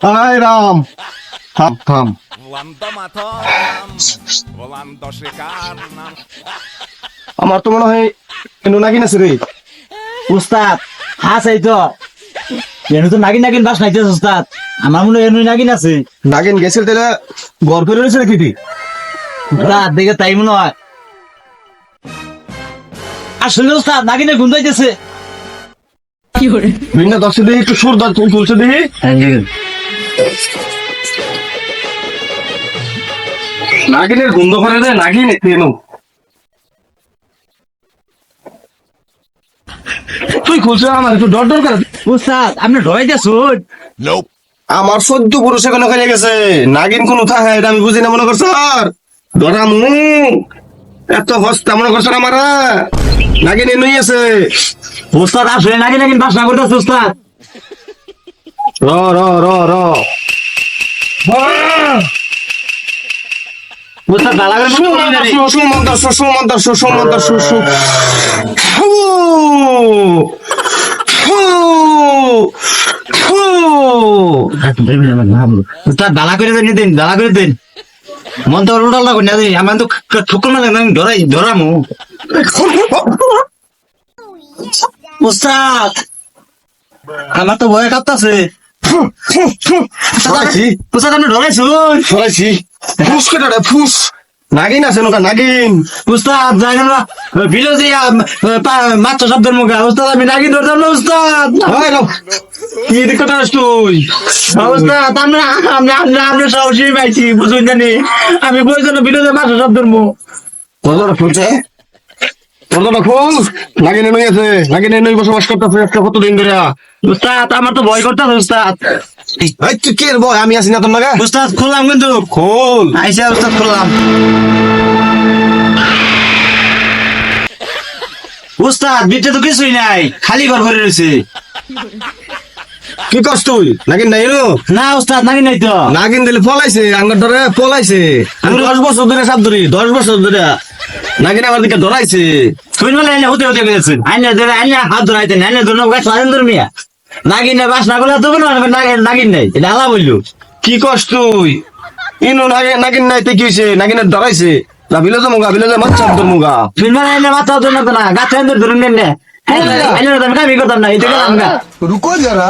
আয় রাম। থাম থাম। আমার তো মনে হয় কিন্তু নাকি আছে রে। উস্তাদ হাস এই তো। এনু তো নাগিন নাগিন বাস নাইতে উস্তাদ। আমার মনে হয় এনু নাগিন আছে। নাগিন গেছিল তাহলে গড় করে রয়েছে নাকি তুই? উস্তাদ দেখে তাই মনে হয়। আসলে উস্তাদ নাগিনে গুন্দাইতেছে তুই না দশে দিই একটু সুর দর তুই তুলছে দিই নাগিনের গন্ধ করে রে নাগিন কেন তুই খুলছে আমার একটু ডর ডর করে। উস্তাদ আপনি ঢরাইতেছুন Nope. আমার সদ্য পুরুষ এখানে হয়ে গেছে। নাগিন কোন থাকে এটা আমি বুঝি না মনে করছ? ডরা মু এত হস্তা মনে করছ আমার নাগিন এনুই আছে। উস্তাদ আসলে নাগিন নাগিন বাস না করতেছে উস্তাদ। র র র র। দালা করে দেন দালা করে দেন। মন তো উল্টা করে না আমার তো ঠুকুর না লাগবে ধরাই, ধরামু। আমার তো ভয় কাঁপতাছে সরাইছি। উস্তাদ আপনি ধরাইছুন সরাইছি। ফুস কেটে ফুস। নাগিন আছে নকা নাগিন। উস্তাদ জানেন না দিয়ে মাত্র শব্দের মুখে। উস্তাদ আমি নাকি ধরতাম না উস্তাদ। হয় না। কি দিকে টাস তুই? উস্তাদ আমরা আমরা আমরা আমরা সাহসী পাইছি বুঝুন জানি। আমি বলছি না ভিডিও দিয়ে মাত্র শব্দের মুখ। কতটা ফুলছে। কতটা ফুল নাগিন এনুই আছে নাগিন এনুই বসবাস করতেছে আজকে কতদিন ধরে। উস্তাদ আমার তো ভয় করতে উস্তাদ। এই তুই কে রে বয় আমি আছি না তোর নাগা? উস্তাদ খুললাম কিন্তু। খোল। আইসা উস্তাদ খুললাম। উস্তাদ বিটে তো কিছুই নাই খালি ঘর ভরে রয়েছে। কি কষ্ট তুই? নাগিন নাই না উস্তাদ নাকি নাই তো। নাগিন দিলে পলাইছে আঙ্গার ধরে পলাইছে। আমি দশ বছর ধরে সাপ ধরি দশ বছর ধরে। নাকি আমার দিকে ধরাইছে। তুমি বলে এনে হতে হতে গেছেন আইনে ধরে আইনে হাত ধরাইতেন আইনে ধরে গাছ স্বাধীন ধর্মিয়া নাগিন না বাস না করলে তো বলো নাগিন নাই। এটা আলা বলল। কি কষ্ট তুই? ইনু নাগে নাগিন নাই তে কি হইছে? নাগিন ধরাইছে। রাবিলে তো মুগা বিলে তো মাছ চাপ মুগা। তুমি বলে এনে মাথা ধরে না গাছ স্বাধীন ধরে নেন না আইনে আমি কামি করতাম না এটা গেলাম না রুকো যারা।